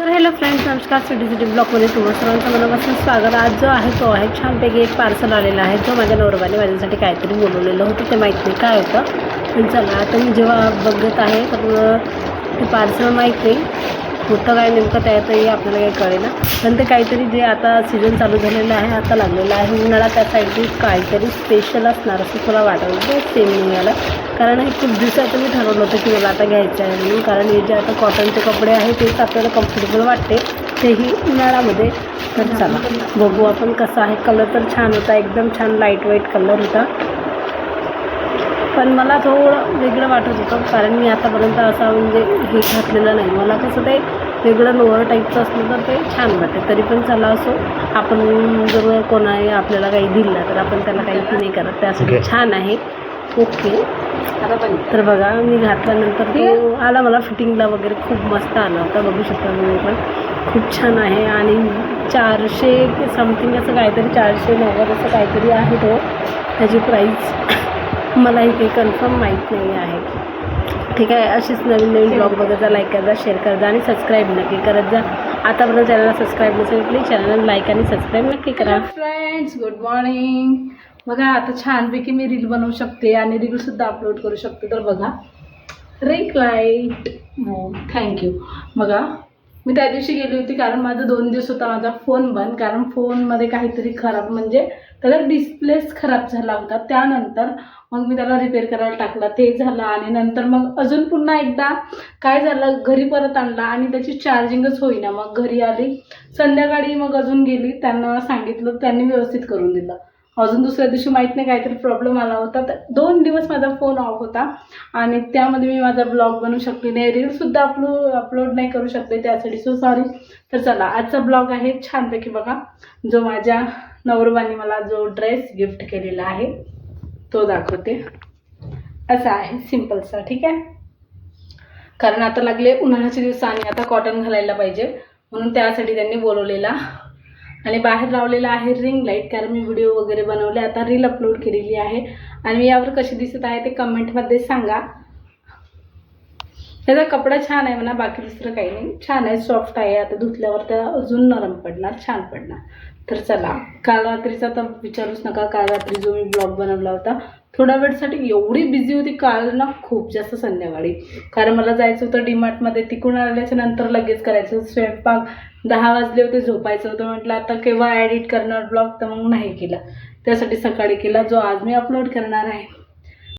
तर hello friends नमस्कार city city ब्लॉकमध्ये तुम्हाला सर्वांचं मनापासून स्वागत. आज जो आहे तो आहे छानपैकी एक पार्सल आलेला आहे. जो माझ्या नवरबाने माझ्यासाठी काहीतरी बोलवलेलं होतं. ते माहीत नाही काय होतं. पण चला आता मी जेव्हा बघत आहे तर ते पार्सल माहीत नाही. होतं काय नेमकं त्यातही आपल्याला काही कळेना. पण ते काहीतरी जे आता सीझन चालू झालेलं आहे आता लागलेलं आहे उन्हाळा त्या साईडची काहीतरी स्पेशल असणार असं तुला वाटत होतं सेम निघालं कारण हे खूप दिवसाचं मी ठरवलं होतं की मला आता घ्यायचं आहे म्हणून. कारण हे जे आता कॉटनचे कपडे आहे तेच आपल्याला कम्फर्टेबल वाटते. तेही उन्हाळ्यामध्ये. तर चला बघू आपण कसं आहे. कलर तर छान होता एकदम छान लाइट वाईट कलर होता. पण मला थोडं वेगळं वाटत होतं कारण मी आतापर्यंत असं म्हणजे हे घातलेलं नाही. मला कसं ते वेगळं लोअर टाईपचं असलं तर ते छान वाटते. तरी पण चला असो आपण जर कोणाही आपल्याला काही दिलं तर आपण त्याला काही नाही करत. त्यासाठी. छान आहे. ओके तर बघा मी घातल्यानंतर ते आला मला फिटिंगला वगैरे खूप मस्त आला होता. बघू शकता तुम्ही पण. खूप छान आहे आणि चारशे समथिंग असं काहीतरी चारशे नव्वद असं काहीतरी आहे तो. त्याची प्राईस मला काही कन्फर्म माहीत नाही आहे. ठीक आहे अशीच नवीन नवीन ब्लॉग बघत जा लाईक करत जा शेअर करत जा आणि सबस्क्राईब नक्की करत जा. आतापर्यंत चॅनलला सबस्क्राईब नसेल प्लीज चॅनलला लाईक आणि सबस्क्राईब नक्की करा. फ्रेंड्स गुड मॉर्निंग बघा आता छानपैकी मी रील बनवू शकते आणि रीलसुद्धा अपलोड करू शकते. तर बघा रिंग लाइट हो थँक्यू बघा मी त्या दिवशी गेली होती कारण माझा दोन दिवस होता माझा फोन बंद कारण फोनमध्ये काहीतरी खराब म्हणजे त्याचा डिस्प्लेच खराब झाला होता. त्यानंतर मग मी त्याला रिपेअर करायला टाकला. ते झालं आणि नंतर मग अजून पुन्हा एकदा काय झालं घरी परत आणला आणि त्याची चार्जिंगच होईना. मग घरी आली संध्याकाळी मग अजून गेली त्यांना सांगितलं त्यांनी व्यवस्थित करून दिलं. अजून दुसऱ्या दिवशी माहीत नाही काहीतरी प्रॉब्लेम आला होता. तर दोन दिवस माझा फोन ऑफ होता. आणि त्यामध्ये मी माझा ब्लॉग बनवू शकले नाही. रीलसुद्धा अपलो अपलोड नाही करू शकते त्यासाठी सो सॉरी तर चला आजचा ब्लॉग आहे छानपैकी बघा. जो माझ्या नवरबाने मला जो ड्रेस गिफ्ट केलेला आहे तो दाखवते. असा आहे सिम्पलसा ठीक आहे? कारण आता लागले उन्हाळ्याचे दिवस आणि आता कॉटन घालायला पाहिजे. म्हणून त्यासाठी त्यांनी बोलवलेला आणि बाहेर लावलेलं आहे रिंग लाइट कारण मी व्हिडिओ वगैरे बनवले आता रील अपलोड केलेली आहे. आणि मी यावर कशी दिसत आहे ते कमेंटमध्ये सांगा. त्याचा कपडा छान आहे म्हणा बाकी दुसरं काही नाही. छान आहे सॉफ्ट आहे. आता धुतल्यावर त्या अजून नरम पडणार छान पडणार. तर चला काल रात्रीचा तर विचारूच नका. काल रात्री जो मी ब्लॉग बनवला होता थोड्या वेळसाठी एवढी बिझी होती काल ना खूप जास्त संध्याकाळी. कारण मला जायचं होतं डीमार्टमध्ये तिकडून आल्याच्यानंतर लगेच करायचं स्वयंपाक. दहा वाजले होते झोपायचं होतं. म्हटलं आता केव्हा ॲडिट करणार ब्लॉग तर मग नाही केला. त्यासाठी सकाळी केला जो आज मी अपलोड करणार आहे.